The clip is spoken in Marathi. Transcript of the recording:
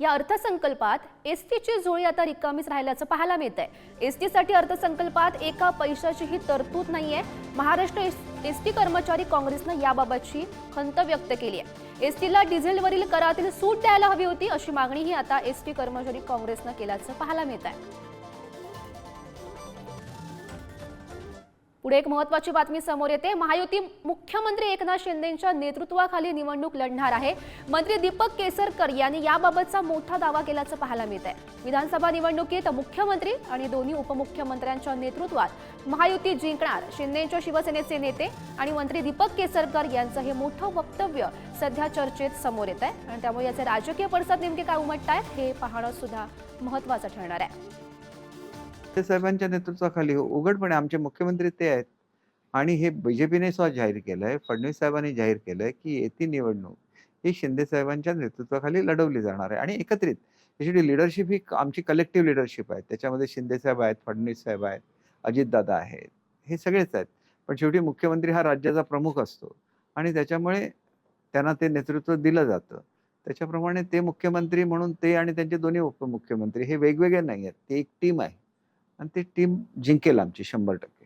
या अर्थसंकल्पात एस टीची जुळी आता रिकामीच राहिल्याचं पाहायला मिळत आहे एस टीसाठी अर्थसंकल्पात एका पैशाचीही तरतूद नाही आहे महाराष्ट्र एस टी कर्मचारी काँग्रेसनं याबाबतची खंत व्यक्त केली आहे एस टीला डिझेलवरील करातील सूट द्यायला हवी होती अशी मागणीही आता एस टी कर्मचारी काँग्रेसनं केल्याचं पाहायला मिळत आहे पुढे एक महत्वाची बातमी समोर येते. महायुती मुख्यमंत्री एकनाथ शिंदेच्या नेतृत्वाखाली निवडणूक लढणार आहे. मंत्री दीपक केसरकर यांनी याबाबतचा मोठा दावा केल्याचं पाहायला मिळत आहे विधानसभा निवडणुकीत मुख्यमंत्री आणि दोन्ही उपमुख्यमंत्र्यांच्या नेतृत्वात महायुती जिंकणार शिंदेच्या शिवसेनेचे नेते आणि मंत्री दीपक केसरकर यांचं हे मोठं वक्तव्य सध्या चर्चेत समोर येत आहे आणि त्यामुळे याचे राजकीय पडसाद नेमके काय उमटत आहेत हे पाहणं सुद्धा महत्वाचं ठरणार आहे. ते साहेबांच्या नेतृत्वाखाली उघडपणे आमचे मुख्यमंत्री ते आहेत. आणि हे बीजेपीने सुद्धा जाहीर केलंय फडणवीस साहेबांनी जाहीर केलंय की येती निवडणूक ही शिंदे साहेबांच्या नेतृत्वाखाली लढवली जाणार आहे. आणि एकत्रित त्याची लिडरशिप ही आमची कलेक्टिव्ह लिडरशिप आहे. त्याच्यामध्ये शिंदे साहेब आहेत फडणवीस साहेब आहेत अजितदादा आहेत हे सगळेच आहेत. पण शेवटी मुख्यमंत्री हा राज्याचा प्रमुख असतो. आणि त्याच्यामुळे त्यांना ते नेतृत्व दिलं जातं. त्याच्याप्रमाणे ते मुख्यमंत्री म्हणून ते आणि त्यांचे दोन्ही उपमुख्यमंत्री हे वेगवेगळे नाही आहेत ते एक टीम आहे. आणि ती टीम जिंकेल आमची शंभर टक्के.